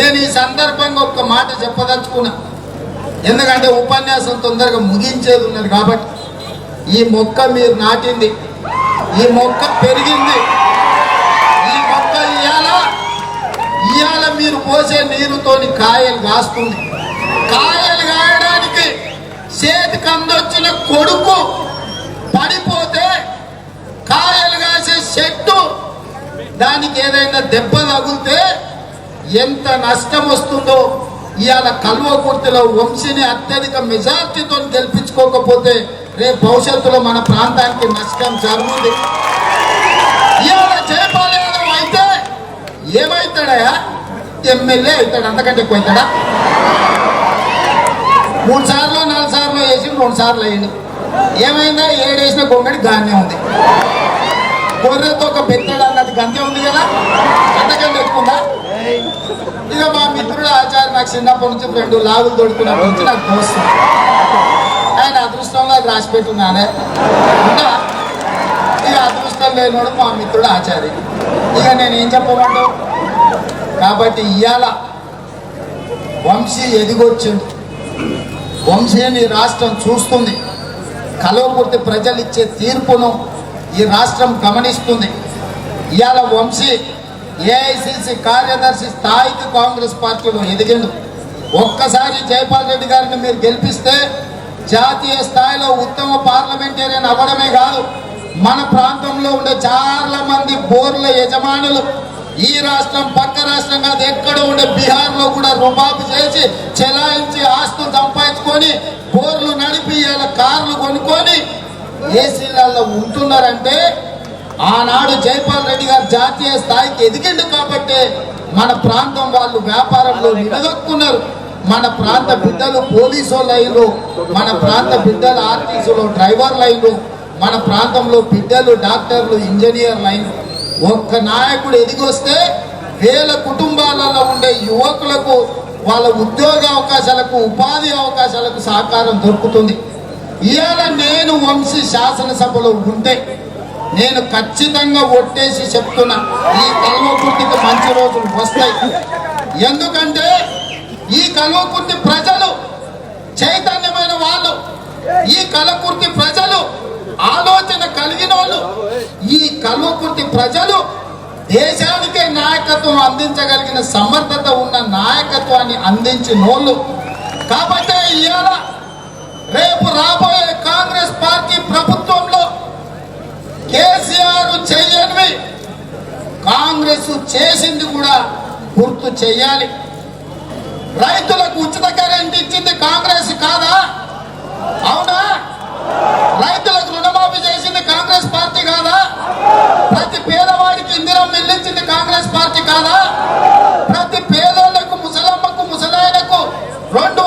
నేను ఈ సందర్భంగా ఒక్క మాట చెప్పదలుచుకున్నా. ఎందుకంటే ఉపన్యాసం తొందరగా ముగించేది ఉన్నది కాబట్టి. ఈ మొక్క మీరు నాటింది. ఈ మొక్క పెరిగింది. ఈ మొక్క ఇవాళ ఇవాళ మీరు పోసే నీరుతోని కాయలు కాస్తుంది. కాయలు కాయడానికి చేతి కందొచ్చిన కొడుకు పడిపోతే కాయలు కాసే చెట్టు దానికి ఏదైనా దెబ్బ తగిలితే ఎంత నష్టం వస్తుందో ఇవాళ కల్వకుర్తిలో వంశీని అత్యధిక మెజార్టీతో గెలిపించుకోకపోతే రేపు భవిష్యత్తులో మన ప్రాంతానికి నష్టం జరుగుతుంది ఇవాళ జయపాల్ యాదవ్ అయితే ఏమైతాడయా ఎమ్మెల్యే అవుతాడు అంతకంటే ఎక్కువ అవుతాడా? మూడు సార్లు నాలుగు సార్లు వేసి రెండు సార్లు అయ్యింది ఏమైందా? ఏడేసిన కొంగడి గానే ఉంది. గొర్రెతో ఒక బెత్తడు అన్నది గంతే ఉంది కదా? అంతకంటే ఎక్కువ ఉందా? ఇక మా మిత్రుడు ఆచార్య నాకు చిన్నప్పటి నుంచి రెండు లాగులు తోడుకున్నప్పటి నుంచి నాకు దోస్తుంది ఆయన అదృష్టంలో అది రాసి పెట్టున్నానే ఇక అదృష్టం లేనివాడు మా మిత్రుడు ఆచార్య ఇక నేను ఏం చెప్పమంటావు? కాబట్టి ఇవాళ వంశీ ఎదిగొచ్చిండు. వంశీని రాష్ట్రం చూస్తుంది. కలవకుర్తి ప్రజలు ఇచ్చే తీర్పును ఈ రాష్ట్రం గమనిస్తుంది. ఇవాళ వంశీ ఏఐసిసి కార్యదర్శి స్థాయికి కాంగ్రెస్ పార్టీలో ఎదిగిండు. ఒక్కసారి జైపాల్ రెడ్డి గారిని మీరు గెలిపిస్తే జాతీయ స్థాయిలో ఉత్తమ పార్లమెంటేరియన్ అవ్వడమే కాదు మన ప్రాంతంలో ఉండే చాలా మంది బోర్ల యజమానులు ఈ రాష్ట్రం పక్క రాష్ట్రం కాదు ఎక్కడ ఉండే బీహార్లో కూడా రుబాబు చేసి చెలాయించి ఆస్తులు సంపాదించుకొని బోర్లు నడిపి ఇలా కార్లు కొనుక్కొని ఏసీలలో ఉంటున్నారంటే ఆనాడు జైపాల్ రెడ్డి గారు జాతీయ స్థాయికి ఎదిగిండు కాబట్టి మన ప్రాంతం వాళ్ళు వ్యాపారంలో నిలదొక్కున్నారు. మన ప్రాంత బిడ్డలు పోలీసు లైన్లు మన ప్రాంత బిడ్డలు ఆర్టీసీలో డ్రైవర్ లైన్లు మన ప్రాంతంలో బిడ్డలు డాక్టర్లు ఇంజనీర్ లైన్లు ఒక్క నాయకుడు ఎదిగొస్తే వేల కుటుంబాలలో ఉండే యువకులకు వాళ్ళ ఉద్యోగ అవకాశాలకు ఉపాధి అవకాశాలకు సహకారం దొరుకుతుంది. ఇవాళ నేను వంశీ శాసనసభలో ఉంటే నేను ఖచ్చితంగా ఒట్టేసి చెప్తున్నా ఈ కల్వకుర్తికి మంచి రోజులు వస్తాయి. ఎందుకంటే ఈ కల్వకుర్తి ప్రజలు చైతన్యమైన వాళ్ళు. ఈ కలకుర్తి ప్రజలు ఆలోచన కలిగిన వాళ్ళు. ఈ కల్వకుర్తి ప్రజలు దేశానికే నాయకత్వం అందించగలిగిన సమర్థత ఉన్న నాయకత్వాన్ని అందించిన వాళ్ళు. కాబట్టి ఇవాళ రేపు రాబోయే కాంగ్రెస్ పార్టీ ప్రభుత్వంలో కేసీఆర్ చేయనివి. కాంగ్రెస్ చేసింది కూడా గుర్తు చెయ్యాలి రైతులకు ఉచిత కరెంట్ ఇచ్చింది కాంగ్రెస్ కాదా? అవునా? రైతులకు రుణమాఫీ చేసింది కాంగ్రెస్ పార్టీ కాదా? ప్రతి పేదవాడికి ఇందిరా మిల్లించింది కాంగ్రెస్ పార్టీ కాదా? ప్రతి పేదోళ్ళకు ముసలమ్మకు ముసలాయనకు రెండు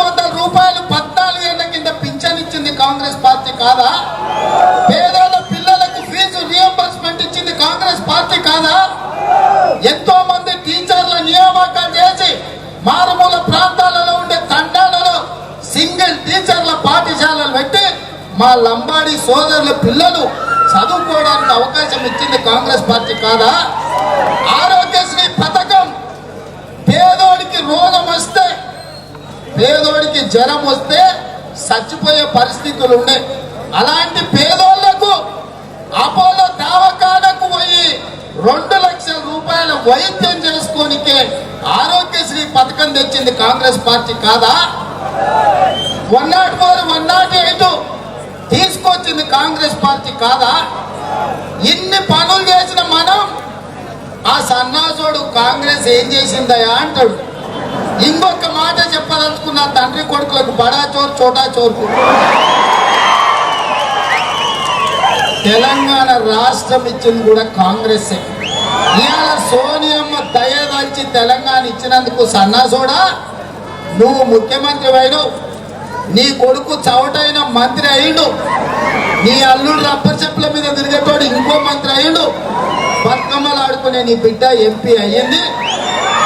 మారుమూల ప్రాంతాలలో ఉండే తండాలలో సింగిల్ టీచర్ల పాఠశాలలు పెట్టి మా లంబాడి సోదరుల పిల్లలు చదువుకోవడానికి అవకాశం ఇచ్చింది కాంగ్రెస్ పార్టీ కాదా? ఆరోగ్యశ్రీ పథకం పేదోడికి రోగం వస్తే పేదోడికి జ్వరం వస్తే చచ్చిపోయే పరిస్థితులు ఉన్నాయి. అలాంటి పేదోళ్ళకు అపోలో దావకాడకు పోయి రెండు లక్షల రూపాయల వైద్యం చేసుకోనికే ఆరోగ్యశ్రీ పథకం తెచ్చింది కాంగ్రెస్ పార్టీ కాదా? One nought four one nought eight తీసుకొచ్చింది కాంగ్రెస్ పార్టీ కాదా? ఇన్ని పనులు చేసిన మనం ఆ సన్నాసుడు కాంగ్రెస్ ఏం చేసిందయా అంటాడు. ఇంకొక మాట చెప్పదలుచుకున్న తండ్రి కొడుకులకు బడా చోరు చోటా చోరు తెలంగాణ రాష్ట్రం ఇచ్చింది కూడా కాంగ్రెస్ ఇవాళ సోనియమ్మ దయదంచి తెలంగాణ ఇచ్చినందుకు సన్నాసోడా నువ్వు ముఖ్యమంత్రి అయిడు నీ కొడుకు చవటైన మంత్రి అయిండు నీ అల్లుడు రబ్బర్ చెప్పుల మీద తిరిగేటోడు ఇంకో మంత్రి అయ్యిండు బతుకమ్మలు ఆడుకునే నీ బిడ్డ ఎంపీ అయ్యింది.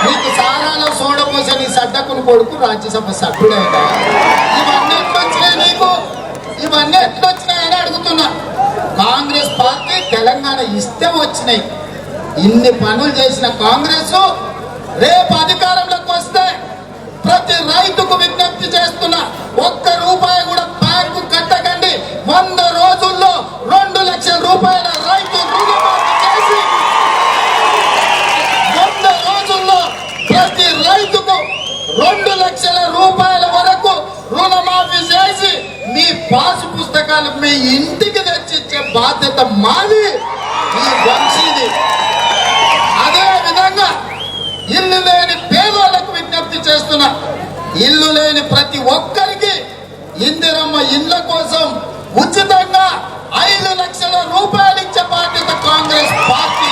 నీకు సారాలో సోడ నీ సడ్డకుని కొడుకు రాజ్యసభ సభ్యుడైనా ఇవన్నీ ఎట్లొచ్చినాయి నీకు? ఇవన్నీ ఎట్లొచ్చినాయని అడుగుతున్నా. కాంగ్రెస్ పార్టీ తెలంగాణ ఇస్తే వచ్చినాయి. ఇన్ని పనులు చేసిన కాంగ్రెస్ రేపు అధికారంలోకి వస్తే ప్రతి రైతుకు విజ్ఞప్తి చేస్తున్నా ఒక్క రూపాయి కూడా బ్యాంకు కట్టకండి. వంద రోజుల్లో రెండు లక్షల రూపాయల రైతు రుణమాఫీ చేసి వంద రోజుల్లో ప్రతి రైతుకు రెండు లక్షల రూపాయల వరకు రుణమాఫీ చేసి మీ పాసు పుస్తకాలు మీ ఇంటికి తెచ్చిచ్చే బాధ్యత మాది. ఈ వంశీది అదే విధంగా ఇల్లు లేని పేదోళ్ళకు విజ్ఞప్తి ఇల్లు లేని ప్రతి ఒక్కరికి ఇందిరమ్మ ఇళ్ళ కోసం ఉచితంగా ఐదు లక్షల రూపాయలు ఇచ్చే బాధ్యత కాంగ్రెస్ పార్టీ.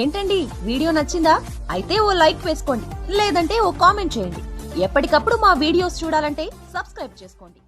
ఏంటండి? వీడియో నచ్చిందా? అయితే ఓ లైక్ వేసుకోండి. లేదంటే ఓ కామెంట్ చేయండి. ఎప్పటికప్పుడు మా వీడియోస్ చూడాలంటే సబ్స్క్రైబ్ చేసుకోండి.